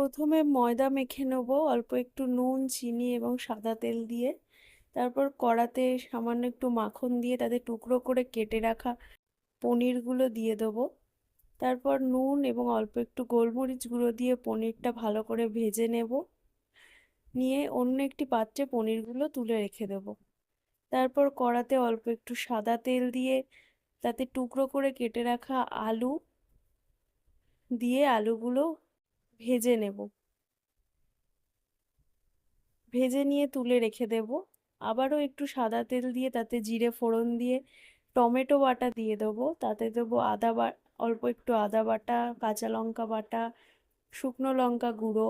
প্রথমে ময়দা মেখে নেব, অল্প একটু নুন, চিনি এবং সাদা তেল দিয়ে। তারপর কড়াতে সামান্য একটু মাখন দিয়ে তাতে টুকরো করে কেটে রাখা পনিরগুলো দিয়ে দেবো। তারপর নুন এবং অল্প একটু গোলমরিচ গুঁড়ো দিয়ে পনিরটা ভালো করে ভেজে নেব। নিয়ে অন্য একটি পাত্রে পনিরগুলো তুলে রেখে দেব। তারপর কড়াতে অল্প একটু সাদা তেল দিয়ে তাতে টুকরো করে কেটে রাখা আলু দিয়ে আলুগুলো ভেজে নেব। ভেজে নিয়ে তুলে রেখে দেব। আবারও একটু সাদা তেল দিয়ে, তাতে জিরে ফোড়ন দিয়ে, টমেটো বাটা দিয়ে দেবো। তাতে দেবো আদা বা, অল্প একটু আদা বাটা, কাঁচা লঙ্কা বাটা, শুকনো লঙ্কা গুঁড়ো,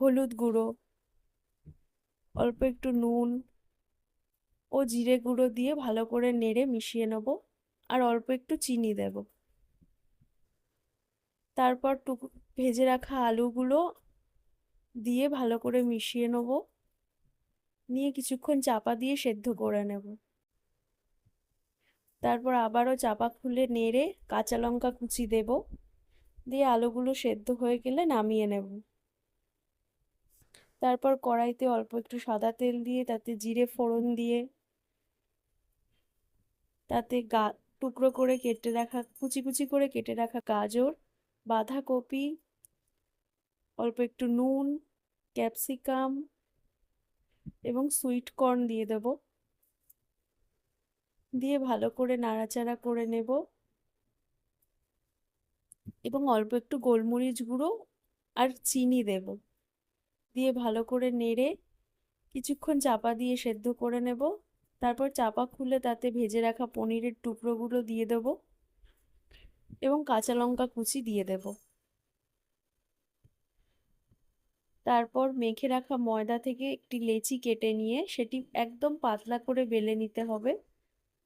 হলুদ গুঁড়ো, অল্প একটু নুন ও জিরে গুঁড়ো দিয়ে ভালো করে নেড়ে মিশিয়ে নেব। আর অল্প একটু চিনি দেব। তারপর টুকু, ভেজে রাখা আলুগুলো দিয়ে ভালো করে মিশিয়ে নেব। নিয়ে কিছুক্ষণ চাপা দিয়ে সেদ্ধ করে নেব। তারপর আবারও চাপা খুলে নেড়ে কাঁচা লঙ্কা কুচি দেব। দিয়ে আলুগুলো সেদ্ধ হয়ে গেলে নামিয়ে নেব। তারপর কড়াইতে অল্প একটু সাদা তেল দিয়ে, তাতে জিরে ফোড়ন দিয়ে, তাতে গা, টুকরো করে কেটে রাখা, কুচি কুচি করে কেটে রাখা গাজর বাঁধাকপি, অল্প একটু নুন, ক্যাপসিকাম এবং সুইট কর্ন দিয়ে দেব। দিয়ে ভালো করে নাড়াচাড়া করে নেব। এবং অল্প একটু গোলমরিচ গুঁড়ো আর চিনি দেব। দিয়ে ভালো করে নেড়ে কিছুক্ষণ চাপা দিয়ে সেদ্ধ করে নেব। তারপর চাপা খুলে তাতে ভেজে রাখা পনিরের টুকরোগুলো দিয়ে দেব। এবং কাঁচা লঙ্কা কুচি দিয়ে দেব। তারপর মেখে রাখা ময়দা থেকে একটি লেচি কেটে নিয়ে সেটি একদম পাতলা করে বেলে নিতে হবে,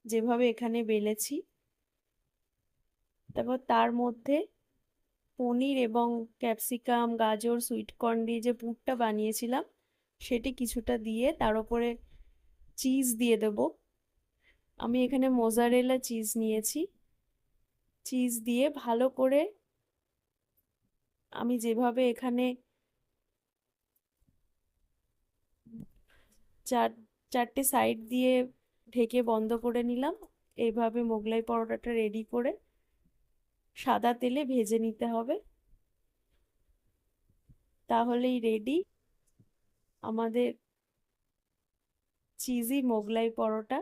যেভাবে এখানে বেলেছি। তারপর তার মধ্যে পনির এবং ক্যাপসিকাম, গাজর সুইটকর্ন দিয়ে যে পুরটা বানিয়েছিলাম, সেটি কিছুটা দিয়ে তার উপরে চিজ দিয়ে দেব। আমি এখানে মোজারেলা চিজ নিয়েছি। চিজ দিয়ে ভালো করে আমি যেভাবে এখানে চার, চারটে সাইড দিয়ে ঢেকে বন্ধ করে নিলাম। এইভাবে মোগলাই পরোটাটা রেডি করে সাদা তেলে ভেজে নিতে হবে। তাহলেই রেডি আমাদের চিজি মোগলাই পরোটা